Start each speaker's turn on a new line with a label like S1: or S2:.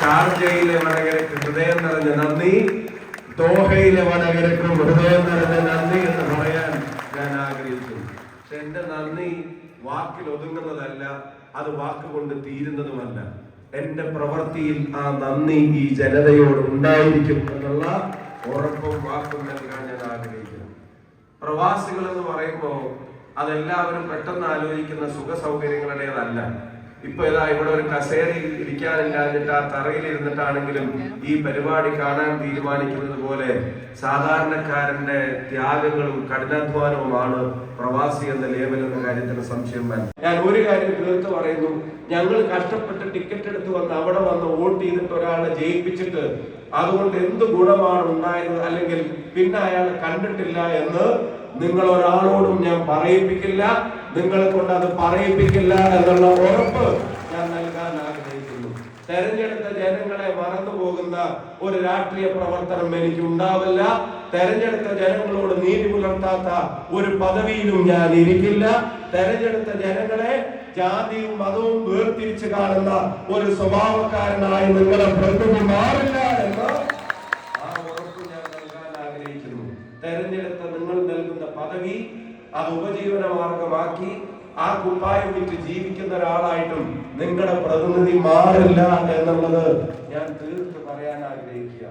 S1: ഷാർജയിലെ വടകരക്ക് ഹൃദയം നിറഞ്ഞ നന്ദി ദോഹയിലെ വടകരക്ക് ഹൃദയം നിറഞ്ഞ നന്ദി എന്ന് പറയാൻ ഞാൻ ആഗ്രഹിച്ചു. പക്ഷെ എന്റെ നന്ദി വാക്കിൽ ഒതുങ്ങുന്നതല്ല അത് വാക്കുകൊണ്ട് തീരുന്നതുമല്ല. എന്റെ പ്രവൃത്തിയിൽ ആ നന്ദി ഈ ജനതയോട് ഉണ്ടായിരിക്കും എന്നുള്ള ഉറപ്പും വാക്കും നൽകാൻ ഞാൻ ആഗ്രഹിക്കുന്നു. പ്രവാസികൾ എന്ന് പറയുമ്പോൾ അതെല്ലാവരും പെട്ടെന്ന് ആലോചിക്കുന്ന സുഖ സൗകര്യങ്ങളുടേതല്ല ഇപ്പൊ ഇതാ ഇവിടെ ഒരു കസേരയിൽ ഇരിക്കാനില്ലാഞ്ഞിട്ട് ആ തറയിൽ ഇരുന്നിട്ടാണെങ്കിലും ഈ പരിപാടി കാണാൻ തീരുമാനിക്കുന്നത് പോലെ സാധാരണക്കാരന്റെ ത്യാഗങ്ങളും കഠിനാധ്വാനവുമാണ് പ്രവാസി എന്ന ലേബൽ എന്ന കാര്യത്തിന് സംശയം വേണം ഞാൻ ഒരു കാര്യം തീർത്ത് പറയുന്നു. ഞങ്ങൾ കഷ്ടപ്പെട്ട് ടിക്കറ്റ് എടുത്ത് വന്ന് അവിടെ വന്ന് വോട്ട് ചെയ്തിട്ട് ഒരാളെ ജയിപ്പിച്ചിട്ട് അതുകൊണ്ട് എന്ത് ഗുണമാണ് ഉണ്ടായത് അല്ലെങ്കിൽ പിന്നെ അയാൾ കണ്ടിട്ടില്ല എന്ന് നിങ്ങൾ ഒരാളോടും ഞാൻ പറയിപ്പിക്കില്ല. നിങ്ങളെ കൊണ്ട് അത് പറയിപ്പിക്കില്ല എന്നുള്ള ഉറപ്പ് ഞാൻ നൽകാൻ ആഗ്രഹിക്കുന്നു. തെരഞ്ഞെടുത്ത ജനങ്ങളെ മറന്നു പോകുന്ന ഒരു രാഷ്ട്രീയ പ്രവർത്തനം എനിക്ക് ഉണ്ടാവില്ല തെരഞ്ഞെടുത്ത ജനങ്ങളോട് നീതി പുലർത്താത്ത ഒരു പദവിയിലും ഞാൻ ഇരിക്കില്ല. തെരഞ്ഞെടുത്ത ജനങ്ങളെ ജാതിയും മതവും വേർതിരിച്ച് കാണുന്ന ഒരു സ്വഭാവക്കാരനായി നിങ്ങളെ പ്രകൃതി മാറില്ല എന്ന് ആ ഉറപ്പ് ഞാൻ നൽകാൻ ആഗ്രഹിക്കുന്നു. തെരഞ്ഞെടുത്ത നിങ്ങൾ നൽകുന്ന പദവി അത് ഉപജീവന മാർഗമാക്കി ആ കുപ്പായം വിറ്റ് ജീവിക്കുന്ന ഒരാളായിട്ടും നിങ്ങളുടെ പ്രതിനിധി മാറില്ല എന്നുള്ളത് ഞാൻ തീർത്ത് പറയാൻ ആഗ്രഹിക്കുക